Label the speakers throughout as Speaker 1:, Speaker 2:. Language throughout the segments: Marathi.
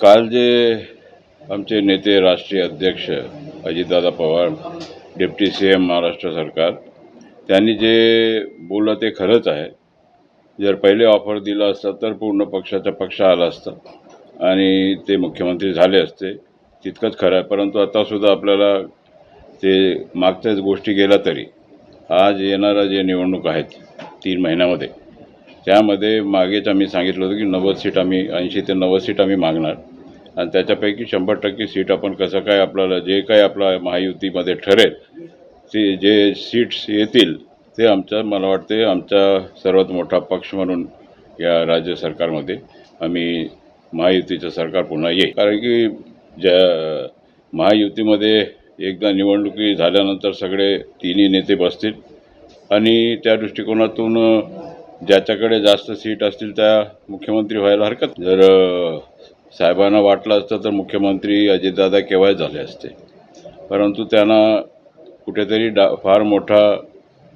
Speaker 1: काल जे आमचे नेते राष्ट्रीय अध्यक्ष Ajitdada Pawar deputy C M Maharashtra सरकार त्यांनी जे बोललं ते खरंच आहे. जर पहिले ऑफर दिलं असतं तर पूर्ण पक्षाचा पक्ष आला असता आणि ते मुख्यमंत्री झाले असते तितकंच खरं आहे. परंतु आतासुद्धा आपल्याला ते मागच्याच गोष्टी गेल्या तरी आज येणारा जे निवडणूक आहेत तीन महिन्यामध्ये त्यामध्ये मागेच आम्ही सांगितलं होतं की नव्वद सीट आम्ही ऐंशी ते नव्वद सीट आम्ही मागणार. आणि त्याच्यापैकी शंभर टक्के सीट आपण कसं काय आपल्याला जे काय आपला महायुतीमध्ये ठरेल ते जे सीट्स येतील ते आमच्या मला वाटते आमचा सर्वात मोठा पक्ष म्हणून या राज्य सरकारमध्ये आम्ही महायुतीचं सरकार पुन्हा येईल. कारण की ज्या महायुतीमध्ये एकदा निवडणुकी झाल्यानंतर सगळे तिन्ही नेते बसतील. आणि त्या दृष्टिकोनातून ज्याच्याकडे जास्त सीट असतील त्या मुख्यमंत्री व्हायला हरकत जर साहेबांना वाटलं असतं तर मुख्यमंत्री अजितदादा केव्हाच झाले असते. परंतु त्यांना कुठेतरी डा फार मोठा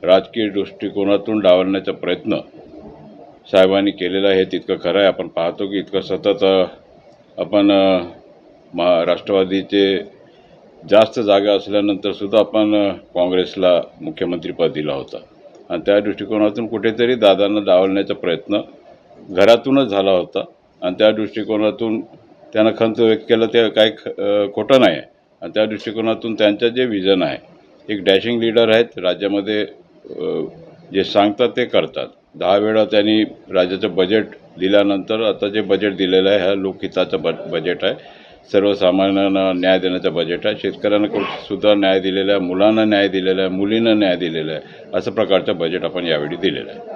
Speaker 1: राजकीय दृष्टिकोनातून डावलण्याचा प्रयत्न साहेबांनी केलेला आहे तितकं खरं आहे. आपण पाहतो की इतकं सतत आपण महा राष्ट्रवादीचे जास्त जागा असल्यानंतर सुद्धा आपण काँग्रेसला मुख्यमंत्रीपद दिला होता. आणि त्या दृष्टिकोनातून कुठेतरी दादांना डावलण्याचा प्रयत्न घरातूनच झाला होता. आणि त्या दृष्टिकोनातून त्यांना खंत व्यक्त केलं ते काही ख खोटं नाही आहे. आणि त्या दृष्टिकोनातून त्यांचं जे विजन आहे एक डॅशिंग लीडर आहेत राज्यामध्ये जे सांगतात ते करतात. दहा वेळा त्यांनी राज्याचं बजेट दिल्यानंतर आता जे बजेट दिलेलं आहे हा लोकहिताचं ब बजेट आहे. सर्वसामान्यांना न्याय देण्याचं बजेट आहे. शेतकऱ्यांना सुद्धा न्याय दिलेला आहे मुलांना न्याय दिलेला आहे मुलींना न्याय दिलेला आहे. असं प्रकारचं बजेट आपण यावेळी दिलेलं आहे.